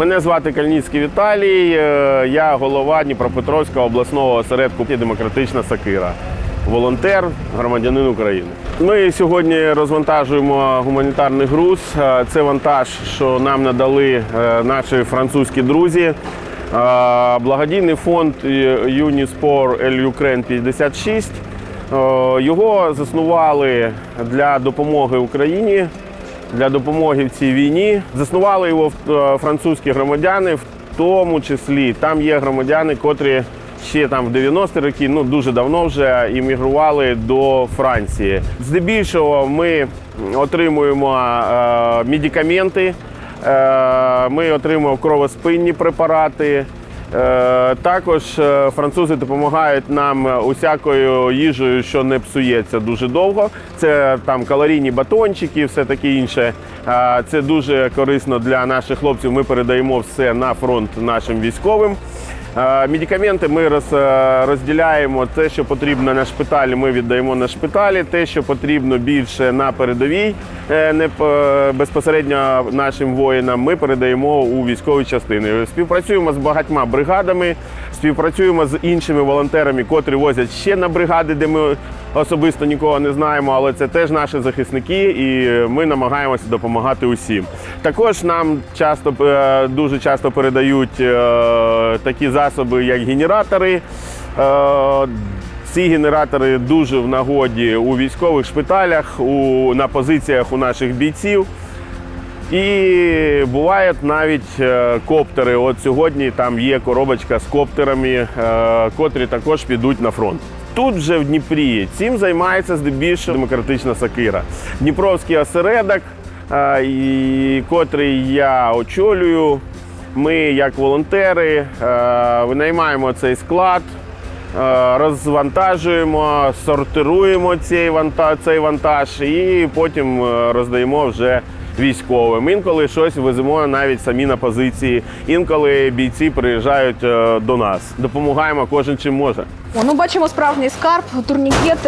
Мене звати Кальніцький Віталій. е, Я голова Дніпропетровського обласного осередку Демократична Сакира. Волонтер, громадянин України. Ми сьогодні розвантажуємо гуманітарний груз. Е, Це вантаж, що нам надали е, наші французькі друзі. Благодійний фонд Юніспор Ель Юкрен 56. Е, Його заснували для допомоги Україні для допомоги в цій війні. Заснували його е, французькі громадяни, в тому числі там є громадяни, котрі ще там в 90-ті роки, ну дуже давно вже іммігрували до Франції. Здебільшого ми отримуємо е, медикаменти, е, ми отримуємо кровоспинні препарати. Е, Також е, французи допомагають нам усякою їжею, що не псується дуже довго. Це там калорійні батончики, все таке інше. Це дуже корисно для наших хлопців. Ми передаємо все на фронт нашим військовим. Е, Медикаменти ми е, розділяємо те, що потрібно на шпиталі, ми віддаємо на шпиталі. Те, що потрібно більше на передовій, е, не безпосередньо нашим воїнам, ми передаємо у військові частини. Співпрацюємо з багатьма бригадами, співпрацюємо з іншими волонтерами, котрі возять ще на бригади, де ми особисто нікого не знаємо, але це теж наші захисники, і ми намагаємося допомагати усім. Також нам часто дуже часто передають такі засоби, як генератори. Е, Ці генератори дуже в нагоді у військових шпиталях, у, на позиціях у наших бійців. І бувають навіть е, коптери. От сьогодні там є коробочка з коптерами, е, котрі також підуть на фронт. Тут вже в Дніпрі цим займається здебільшого демократична сакира. Дніпровський осередок, і котрий я очолюю. Ми, як волонтери, е, винаймаємо цей склад, е, розвантажуємо, сортируємо цей вантаж, і потім е, роздаємо вже військовим. Інколи щось веземо навіть самі на позиції. Інколи бійці приїжджають е, до нас. Допомагаємо кожен чим може. Ну бачимо справжній скарб, турнікет.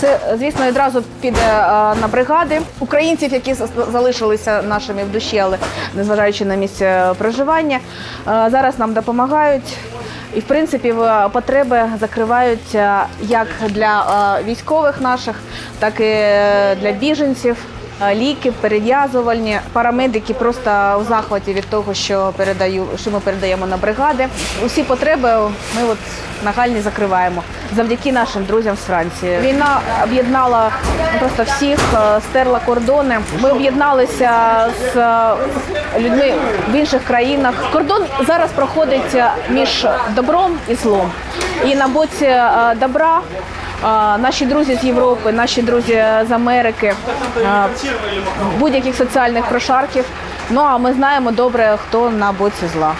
Це, звісно, відразу піде е, на бригади українців, які залишилися нашими в душі, але незважаючи на місце проживання. Е, Зараз нам допомагають. І, в принципі, потреби закривають е, як для військових наших, так і для біженців. Ліки, перев'язувальні, парамедики просто в захваті від того, що передаю, що ми передаємо на бригади. Усі потреби ми от нагальні закриваємо завдяки нашим друзям з Франції. Війна об'єднала просто всіх, стерла кордони. Ми об'єдналися з людьми в інших країнах. Кордон зараз проходить між добром і злом. І на боці добра Наші друзі з Європи, наші друзі з Америки, будь-яких соціальних прошарків. Ну а ми знаємо добре, хто на боці зла.